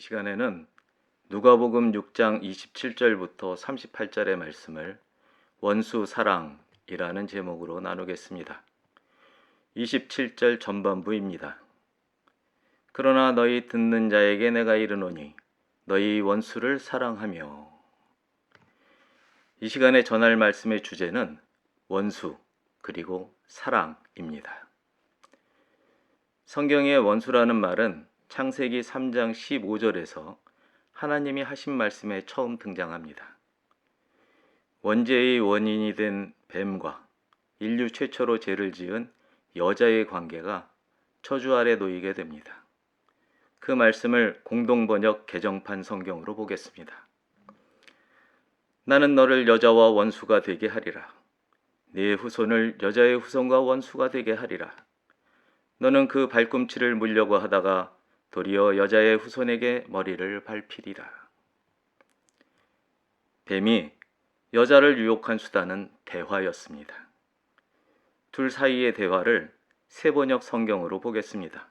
시간에는 누가복음 6장 27절부터 38절의 말씀을 원수 사랑이라는 제목으로 나누겠습니다. 27절 전반부입니다. 그러나 너희 듣는 자에게 내가 이르노니 너희 원수를 사랑하며 이 시간에 전할 말씀의 주제는 원수 그리고 사랑입니다. 성경의 원수라는 말은 창세기 3장 15절에서 하나님이 하신 말씀에 처음 등장합니다. 원죄의 원인이 된 뱀과 인류 최초로 죄를 지은 여자의 관계가 저주 아래 놓이게 됩니다. 그 말씀을 공동번역 개정판 성경으로 보겠습니다. 나는 너를 여자와 원수가 되게 하리라. 네 후손을 여자의 후손과 원수가 되게 하리라. 너는 그 발꿈치를 물려고 하다가 도리어 여자의 후손에게 머리를 밟히리라. 뱀이 여자를 유혹한 수단은 대화였습니다. 둘 사이의 대화를 세번역 성경으로 보겠습니다.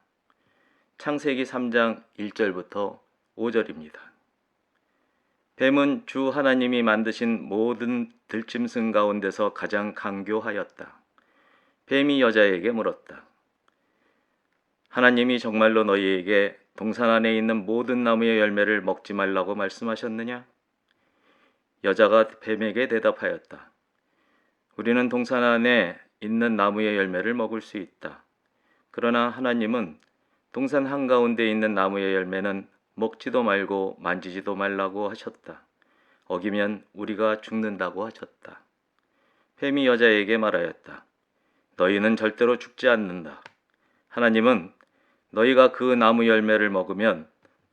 창세기 3장 1절부터 5절입니다. 뱀은 주 하나님이 만드신 모든 들짐승 가운데서 가장 강교하였다. 뱀이 여자에게 물었다. 하나님이 정말로 너희에게 동산 안에 있는 모든 나무의 열매를 먹지 말라고 말씀하셨느냐? 여자가 뱀에게 대답하였다. 우리는 동산 안에 있는 나무의 열매를 먹을 수 있다. 그러나 하나님은 동산 한가운데 있는 나무의 열매는 먹지도 말고 만지지도 말라고 하셨다. 어기면 우리가 죽는다고 하셨다. 뱀이 여자에게 말하였다. 너희는 절대로 죽지 않는다. 하나님은 너희가 그 나무 열매를 먹으면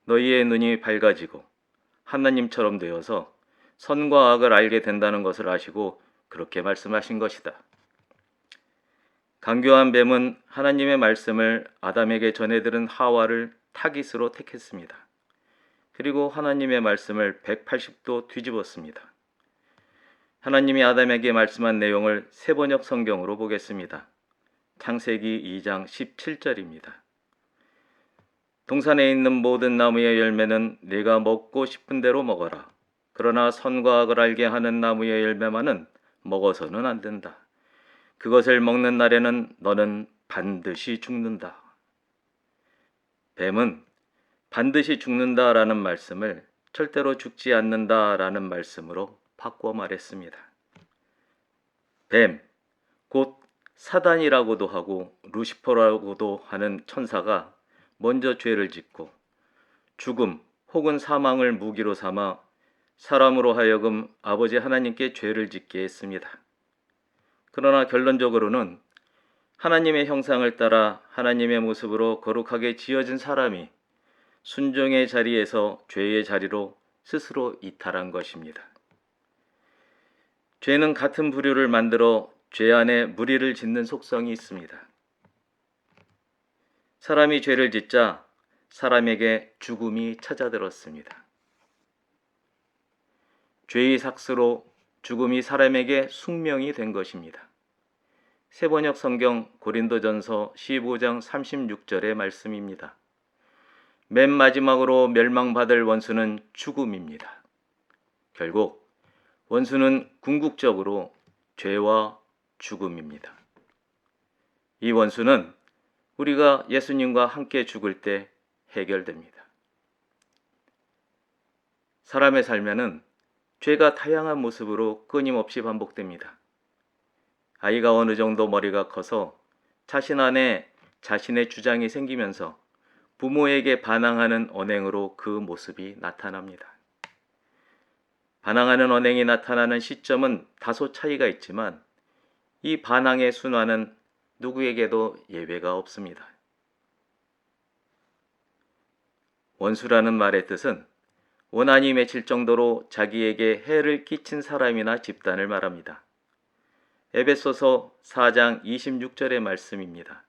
너희의 눈이 밝아지고 하나님처럼 되어서 선과 악을 알게 된다는 것을 아시고 그렇게 말씀하신 것이다. 강교한 뱀은 하나님의 말씀을 아담에게 전해들은 하와를 타깃으로 택했습니다. 그리고 하나님의 말씀을 180도 뒤집었습니다. 하나님이 아담에게 말씀한 내용을 세번역 성경으로 보겠습니다. 창세기 2장 17절입니다. 동산에 있는 모든 나무의 열매는 네가 먹고 싶은 대로 먹어라. 그러나 선과 악을 알게 하는 나무의 열매만은 먹어서는 안 된다. 그것을 먹는 날에는 너는 반드시 죽는다. 뱀은 반드시 죽는다라는 말씀을 절대로 죽지 않는다라는 말씀으로 바꿔 말했습니다. 뱀, 곧 사단이라고도 하고 루시퍼라고도 하는 천사가 먼저 죄를 짓고 죽음 혹은 사망을 무기로 삼아 사람으로 하여금 아버지 하나님께 죄를 짓게 했습니다. 그러나 결론적으로는 하나님의 형상을 따라 하나님의 모습으로 거룩하게 지어진 사람이 순종의 자리에서 죄의 자리로 스스로 이탈한 것입니다. 죄는 같은 부류를 만들어 죄 안에 무리를 짓는 속성이 있습니다. 사람이 죄를 짓자 사람에게 죽음이 찾아들었습니다. 죄의 삭스로 죽음이 사람에게 숙명이 된 것입니다. 세번역 성경 고린도전서 15장 36절의 말씀입니다. 맨 마지막으로 멸망받을 원수는 죽음입니다. 결국 원수는 궁극적으로 죄와 죽음입니다. 이 원수는 우리가 예수님과 함께 죽을 때 해결됩니다. 사람의 삶에는 죄가 다양한 모습으로 끊임없이 반복됩니다. 아이가 어느 정도 머리가 커서 자신 안에 자신의 주장이 생기면서 부모에게 반항하는 언행으로 그 모습이 나타납니다. 반항하는 언행이 나타나는 시점은 다소 차이가 있지만 이 반항의 순환은 누구에게도 예외가 없습니다. 원수라는 말의 뜻은 원한이 맺힐 정도로 자기에게 해를 끼친 사람이나 집단을 말합니다. 에베소서 4장 26절의 말씀입니다.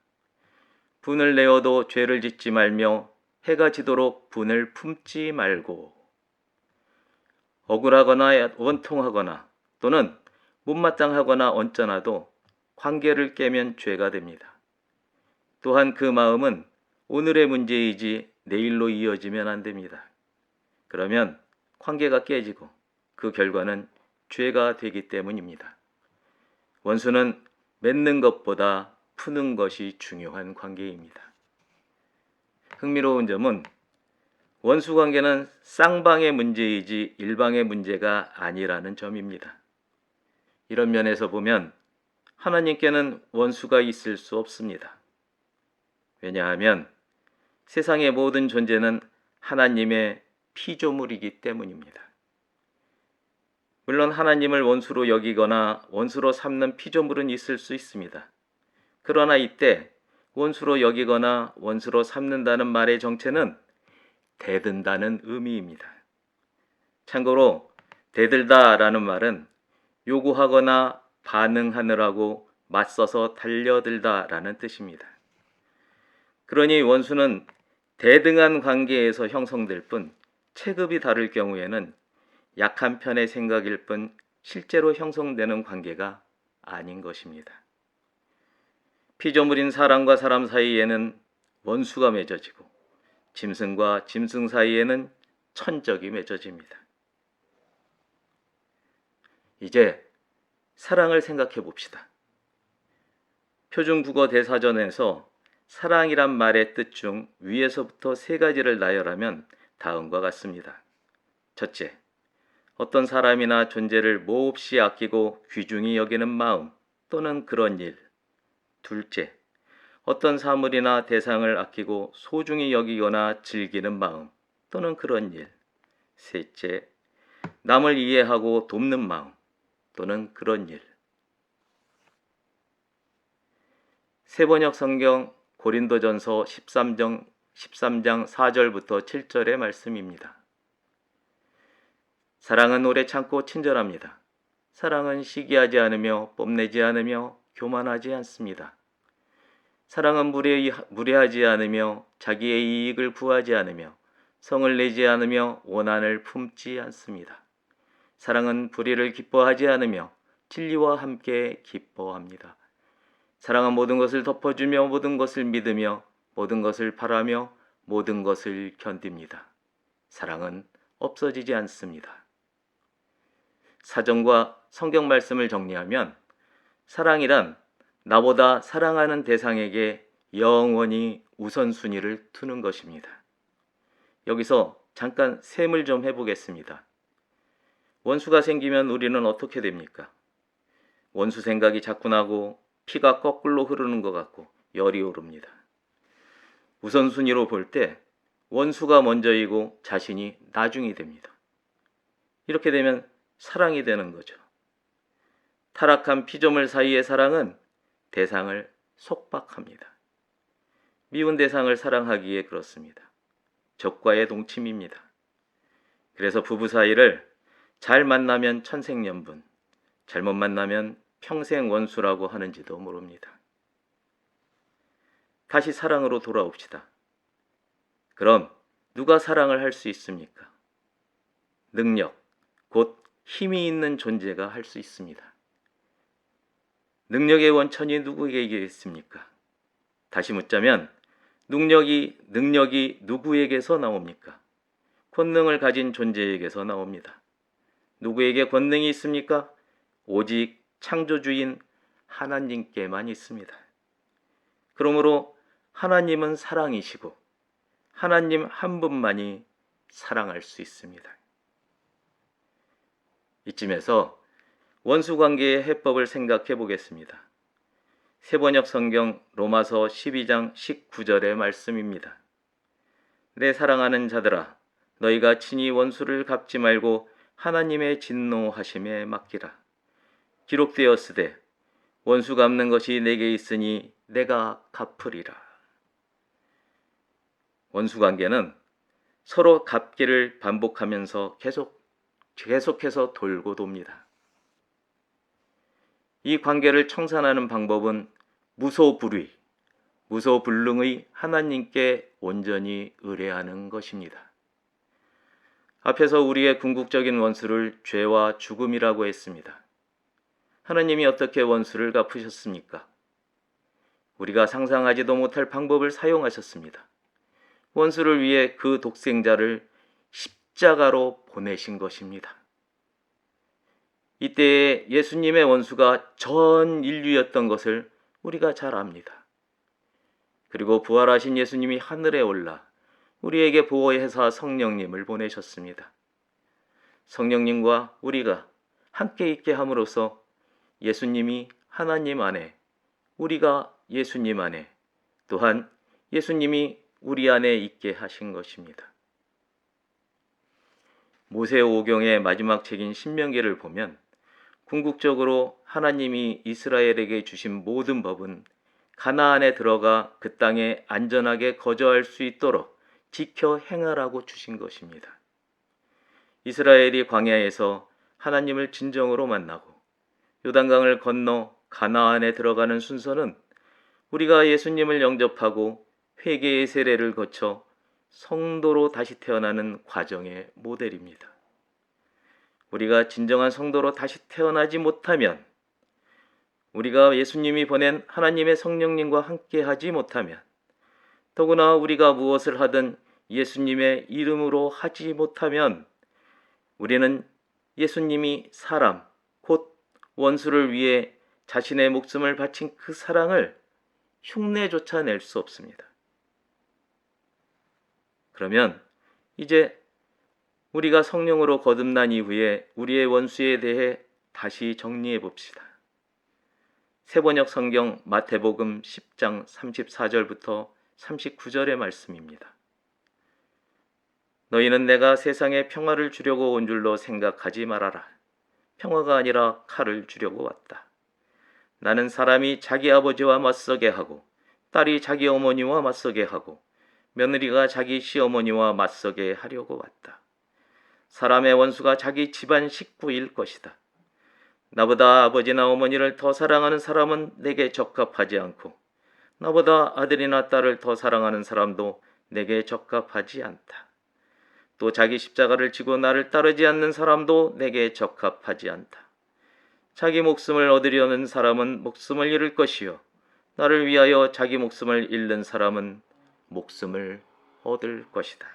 분을 내어도 죄를 짓지 말며 해가 지도록 분을 품지 말고 억울하거나 원통하거나 또는 못마땅하거나 언짢아도 관계를 깨면 죄가 됩니다. 또한 그 마음은 오늘의 문제이지 내일로 이어지면 안 됩니다. 그러면 관계가 깨지고 그 결과는 죄가 되기 때문입니다. 원수는 맺는 것보다 푸는 것이 중요한 관계입니다. 흥미로운 점은 원수 관계는 쌍방의 문제이지 일방의 문제가 아니라는 점입니다. 이런 면에서 보면 하나님께는 원수가 있을 수 없습니다. 왜냐하면 세상의 모든 존재는 하나님의 피조물이기 때문입니다. 물론 하나님을 원수로 여기거나 원수로 삼는 피조물은 있을 수 있습니다. 그러나 이때 원수로 여기거나 원수로 삼는다는 말의 정체는 대든다는 의미입니다. 참고로 대들다라는 말은 요구하거나 반응하느라고 맞서서 달려들다라는 뜻입니다. 그러니 원수는 대등한 관계에서 형성될 뿐 체급이 다를 경우에는 약한 편의 생각일 뿐 실제로 형성되는 관계가 아닌 것입니다. 피조물인 사람과 사람 사이에는 원수가 맺어지고 짐승과 짐승 사이에는 천적이 맺어집니다. 이제 사랑을 생각해 봅시다. 표준국어 대사전에서 사랑이란 말의 뜻 중 위에서부터 세 가지를 나열하면 다음과 같습니다. 첫째, 어떤 사람이나 존재를 몹시 아끼고 귀중히 여기는 마음 또는 그런 일. 둘째, 어떤 사물이나 대상을 아끼고 소중히 여기거나 즐기는 마음 또는 그런 일. 셋째, 남을 이해하고 돕는 마음 또는 그런 일. 세번역 성경 고린도전서 13장 13장 4절부터 7절의 말씀입니다. 사랑은 오래 참고 친절합니다. 사랑은 시기하지 않으며 뽐내지 않으며 교만하지 않습니다. 사랑은 무례, 무례하지 않으며 자기의 이익을 구하지 않으며 성을 내지 않으며 원한을 품지 않습니다. 사랑은 불의를 기뻐하지 않으며 진리와 함께 기뻐합니다. 사랑은 모든 것을 덮어주며 모든 것을 믿으며 모든 것을 바라며 모든 것을 견딥니다. 사랑은 없어지지 않습니다. 사정과 성경 말씀을 정리하면 사랑이란 나보다 사랑하는 대상에게 영원히 우선순위를 두는 것입니다. 여기서 잠깐 셈을 좀 해보겠습니다. 원수가 생기면 우리는 어떻게 됩니까? 원수 생각이 자꾸 나고 피가 거꾸로 흐르는 것 같고 열이 오릅니다. 우선순위로 볼 때 원수가 먼저이고 자신이 나중이 됩니다. 이렇게 되면 사랑이 되는 거죠. 타락한 피조물 사이의 사랑은 대상을 속박합니다. 미운 대상을 사랑하기에 그렇습니다. 적과의 동침입니다. 그래서 부부 사이를 잘 만나면 천생연분, 잘못 만나면 평생 원수라고 하는지도 모릅니다. 다시 사랑으로 돌아옵시다. 그럼 누가 사랑을 할 수 있습니까? 능력, 곧 힘이 있는 존재가 할 수 있습니다. 능력의 원천이 누구에게 있습니까? 다시 묻자면 능력이 능력이 누구에게서 나옵니까? 권능을 가진 존재에게서 나옵니다. 누구에게 권능이 있습니까? 오직 창조주인 하나님께만 있습니다. 그러므로 하나님은 사랑이시고 하나님 한 분만이 사랑할 수 있습니다. 이쯤에서 원수 관계의 해법을 생각해 보겠습니다. 세번역 성경 로마서 12장 19절의 말씀입니다. 내 사랑하는 자들아 너희가 친히 원수를 갚지 말고 하나님의 진노하심에 맡기라. 기록되었으되 원수 갚는 것이 내게 있으니 내가 갚으리라. 원수 관계는 서로 갚기를 반복하면서 계속 계속해서 돌고 돕니다. 이 관계를 청산하는 방법은 무소불위, 무소불능의 하나님께 온전히 의뢰하는 것입니다. 앞에서 우리의 궁극적인 원수를 죄와 죽음이라고 했습니다. 하나님이 어떻게 원수를 갚으셨습니까? 우리가 상상하지도 못할 방법을 사용하셨습니다. 원수를 위해 그 독생자를 십자가로 보내신 것입니다. 이때에 예수님의 원수가 전 인류였던 것을 우리가 잘 압니다. 그리고 부활하신 예수님이 하늘에 올라 우리에게 보호해사 성령님을 보내셨습니다. 성령님과 우리가 함께 있게 함으로써 예수님이 하나님 안에, 우리가 예수님 안에, 또한 예수님이 우리 안에 있게 하신 것입니다. 모세 오경의 마지막 책인 신명기를 보면 궁극적으로 하나님이 이스라엘에게 주신 모든 법은 가나안에 들어가 그 땅에 안전하게 거주할 수 있도록 지켜 행하라고 주신 것입니다. 이스라엘이 광야에서 하나님을 진정으로 만나고 요단강을 건너 가나안에 들어가는 순서는 우리가 예수님을 영접하고 회개의 세례를 거쳐 성도로 다시 태어나는 과정의 모델입니다. 우리가 진정한 성도로 다시 태어나지 못하면 우리가 예수님이 보낸 하나님의 성령님과 함께 하지 못하면 더구나 우리가 무엇을 하든 예수님의 이름으로 하지 못하면 우리는 예수님이 사람, 곧 원수를 위해 자신의 목숨을 바친 그 사랑을 흉내조차 낼 수 없습니다. 그러면 이제 우리가 성령으로 거듭난 이후에 우리의 원수에 대해 다시 정리해 봅시다. 세번역 성경 마태복음 10장 34절부터 39절의 말씀입니다. 너희는 내가 세상에 평화를 주려고 온 줄로 생각하지 말아라. 평화가 아니라 칼을 주려고 왔다. 나는 사람이 자기 아버지와 맞서게 하고 딸이 자기 어머니와 맞서게 하고 며느리가 자기 시어머니와 맞서게 하려고 왔다. 사람의 원수가 자기 집안 식구일 것이다. 나보다 아버지나 어머니를 더 사랑하는 사람은 내게 적합하지 않고 나보다 아들이나 딸을 더 사랑하는 사람도 내게 적합하지 않다. 또 자기 십자가를 지고 나를 따르지 않는 사람도 내게 적합하지 않다. 자기 목숨을 얻으려는 사람은 목숨을 잃을 것이요 나를 위하여 자기 목숨을 잃는 사람은 목숨을 얻을 것이다.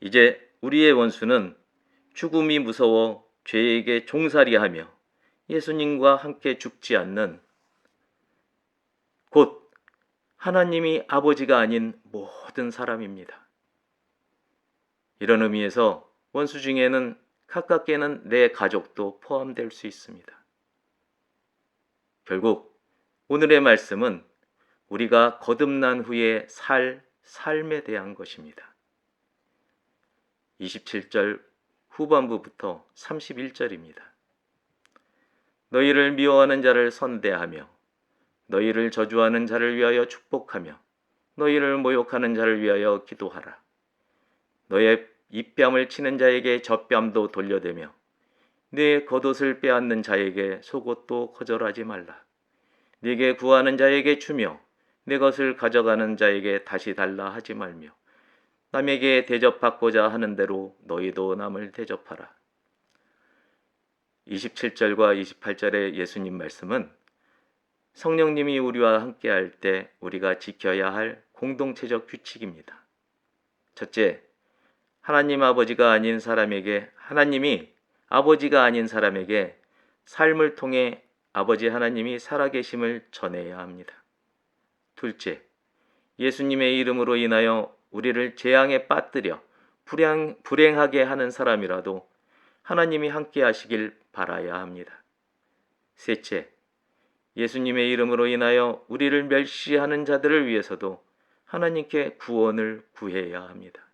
이제 우리의 원수는 죽음이 무서워 죄에게 종살이하며 예수님과 함께 죽지 않는 곧 하나님이 아버지가 아닌 모든 사람입니다. 이런 의미에서 원수 중에는 가깝게는 내 가족도 포함될 수 있습니다. 결국 오늘의 말씀은 우리가 거듭난 후에 살 삶에 대한 것입니다. 27절 후반부부터 31절입니다. 너희를 미워하는 자를 선대하며 너희를 저주하는 자를 위하여 축복하며 너희를 모욕하는 자를 위하여 기도하라. 너의 입뺨을 치는 자에게 젖뺨도 돌려대며 네 겉옷을 빼앗는 자에게 속옷도 거절하지 말라. 네게 구하는 자에게 주며 내 것을 가져가는 자에게 다시 달라 하지 말며 남에게 대접받고자 하는 대로 너희도 남을 대접하라. 27절과 28절의 예수님 말씀은 성령님이 우리와 함께 할 때 우리가 지켜야 할 공동체적 규칙입니다. 첫째, 하나님 아버지가 아닌 사람에게 하나님이 아버지가 아닌 사람에게 삶을 통해 아버지 하나님이 살아계심을 전해야 합니다. 둘째, 예수님의 이름으로 인하여 우리를 재앙에 빠뜨려 불행, 불행하게 하는 사람이라도 하나님이 함께 하시길 바라야 합니다. 셋째, 예수님의 이름으로 인하여 우리를 멸시하는 자들을 위해서도 하나님께 구원을 구해야 합니다.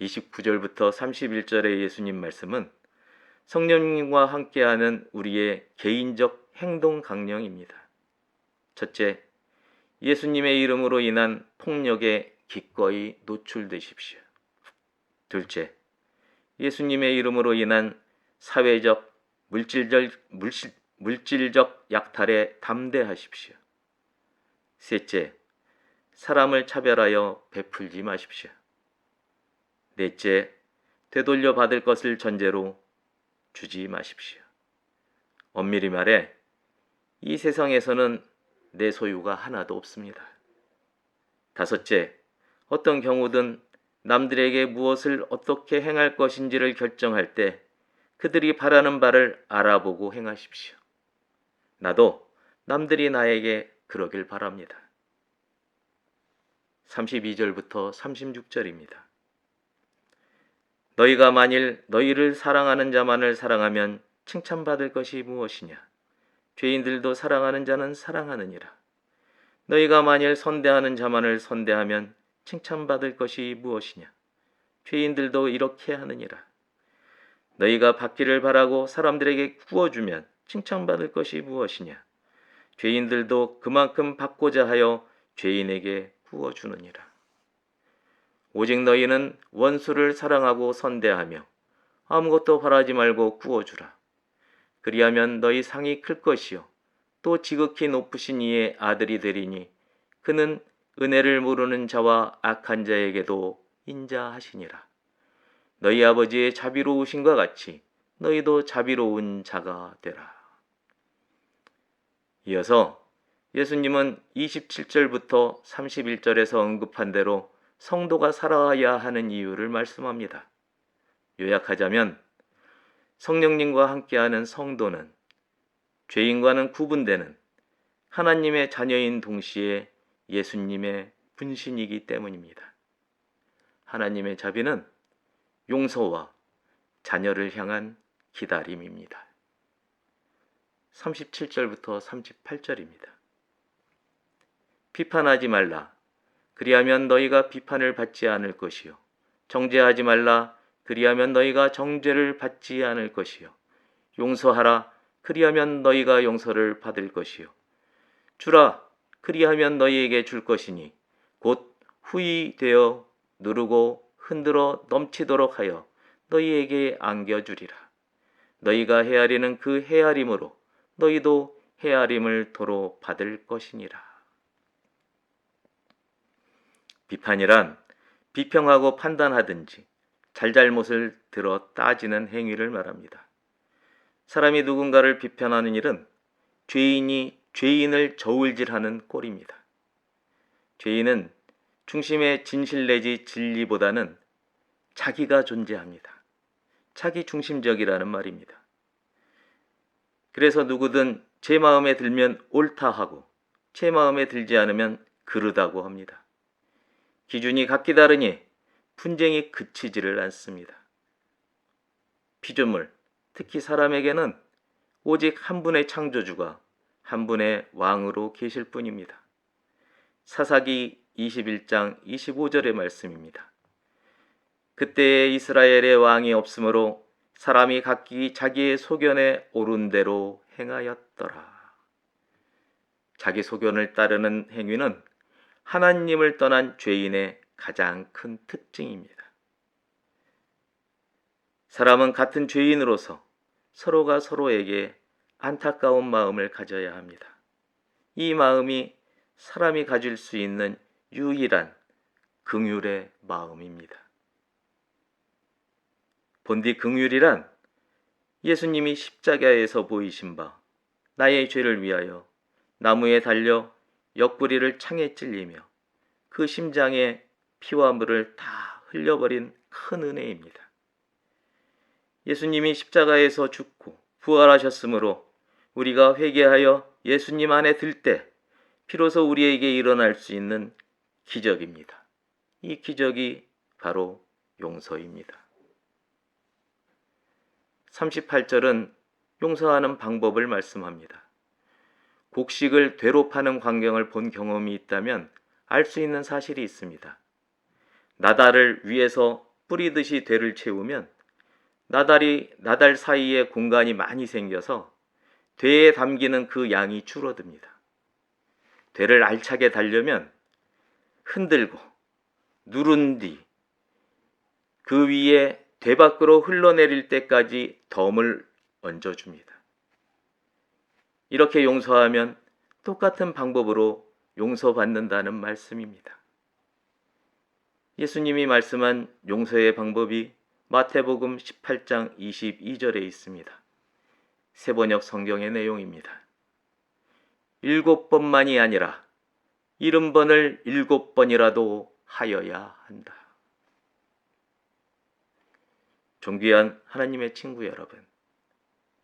29절부터 31절의 예수님 말씀은 성령님과 함께하는 우리의 개인적 행동 강령입니다. 첫째, 예수님의 이름으로 인한 폭력에 기꺼이 노출되십시오. 둘째, 예수님의 이름으로 인한 사회적, 물질적, 물질, 물질적 약탈에 담대하십시오. 셋째, 사람을 차별하여 베풀지 마십시오. 넷째, 되돌려 받을 것을 전제로 주지 마십시오. 엄밀히 말해 이 세상에서는 내 소유가 하나도 없습니다. 다섯째, 어떤 경우든 남들에게 무엇을 어떻게 행할 것인지를 결정할 때 그들이 바라는 바를 알아보고 행하십시오. 나도 남들이 나에게 그러길 바랍니다. 32절부터 36절입니다. 너희가 만일 너희를 사랑하는 자만을 사랑하면 칭찬받을 것이 무엇이냐? 죄인들도 사랑하는 자는 사랑하느니라. 너희가 만일 선대하는 자만을 선대하면 칭찬받을 것이 무엇이냐? 죄인들도 이렇게 하느니라. 너희가 받기를 바라고 사람들에게 구워주면 칭찬받을 것이 무엇이냐? 죄인들도 그만큼 받고자 하여 죄인에게 구워주느니라. 오직 너희는 원수를 사랑하고 선대하며 아무것도 바라지 말고 구워주라. 그리하면 너희 상이 클 것이요. 또 지극히 높으신 이의 아들이 되리니 그는 은혜를 모르는 자와 악한 자에게도 인자하시니라. 너희 아버지의 자비로우신과 같이 너희도 자비로운 자가 되라. 이어서 예수님은 27절부터 31절에서 언급한 대로 성도가 살아야 하는 이유를 말씀합니다. 요약하자면 성령님과 함께하는 성도는 죄인과는 구분되는 하나님의 자녀인 동시에 예수님의 분신이기 때문입니다. 하나님의 자비는 용서와 자녀를 향한 기다림입니다. 37절부터 38절입니다. 비판하지 말라. 그리하면 너희가 비판을 받지 않을 것이요. 정죄하지 말라. 그리하면 너희가 정죄를 받지 않을 것이요. 용서하라. 그리하면 너희가 용서를 받을 것이요. 주라. 그리하면 너희에게 줄 것이니 곧 후이 되어 누르고 흔들어 넘치도록 하여 너희에게 안겨주리라. 너희가 헤아리는 그 헤아림으로 너희도 헤아림을 도로 받을 것이니라. 비판이란 비평하고 판단하든지 잘잘못을 들어 따지는 행위를 말합니다. 사람이 누군가를 비판하는 일은 죄인이 죄인을 저울질하는 꼴입니다. 죄인은 중심의 진실 내지 진리보다는 자기가 존재합니다. 자기 중심적이라는 말입니다. 그래서 누구든 제 마음에 들면 옳다 하고 제 마음에 들지 않으면 그르다고 합니다. 기준이 각기 다르니 분쟁이 그치지를 않습니다. 피조물, 특히 사람에게는 오직 한 분의 창조주가 한 분의 왕으로 계실 뿐입니다. 사사기 21장 25절의 말씀입니다. 그때에 이스라엘의 왕이 없으므로 사람이 각기 자기의 소견에 옳은 대로 행하였더라. 자기 소견을 따르는 행위는 하나님을 떠난 죄인의 가장 큰 특징입니다. 사람은 같은 죄인으로서 서로가 서로에게 안타까운 마음을 가져야 합니다. 이 마음이 사람이 가질 수 있는 유일한 긍휼의 마음입니다. 본디 긍휼이란 예수님이 십자가에서 보이신 바 나의 죄를 위하여 나무에 달려 옆구리를 창에 찔리며 그 심장에 피와 물을 다 흘려버린 큰 은혜입니다. 예수님이 십자가에서 죽고 부활하셨으므로 우리가 회개하여 예수님 안에 들 때 비로소 우리에게 일어날 수 있는 기적입니다. 이 기적이 바로 용서입니다. 38절은 용서하는 방법을 말씀합니다. 곡식을 되로 파는 광경을 본 경험이 있다면 알 수 있는 사실이 있습니다. 나달을 위에서 뿌리듯이 되를 채우면 나달이 나달 사이에 공간이 많이 생겨서 되에 담기는 그 양이 줄어듭니다. 되를 알차게 달려면 흔들고 누른 뒤 그 위에 되 밖으로 흘러내릴 때까지 덤을 얹어줍니다. 이렇게 용서하면 똑같은 방법으로 용서받는다는 말씀입니다. 예수님이 말씀한 용서의 방법이 마태복음 18장 22절에 있습니다. 세번역 성경의 내용입니다. 일곱 번만이 아니라 일흔 번을 일곱 번이라도 하여야 한다. 존귀한 하나님의 친구 여러분,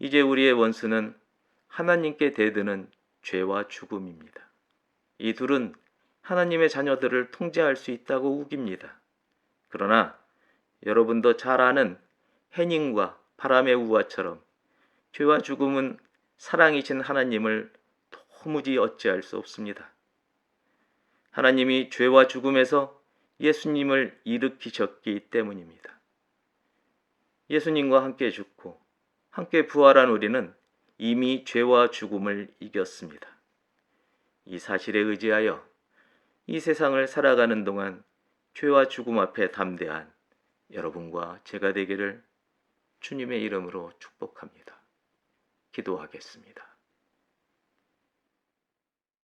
이제 우리의 원수는 하나님께 대드는 죄와 죽음입니다. 이 둘은 하나님의 자녀들을 통제할 수 있다고 우깁니다. 그러나 여러분도 잘 아는 해닝과 바람의 우화처럼 죄와 죽음은 사랑이신 하나님을 도무지 어찌할 수 없습니다. 하나님이 죄와 죽음에서 예수님을 일으키셨기 때문입니다. 예수님과 함께 죽고 함께 부활한 우리는 이미 죄와 죽음을 이겼습니다. 이 사실에 의지하여 이 세상을 살아가는 동안 죄와 죽음 앞에 담대한 여러분과 제가 되기를 주님의 이름으로 축복합니다. 기도하겠습니다.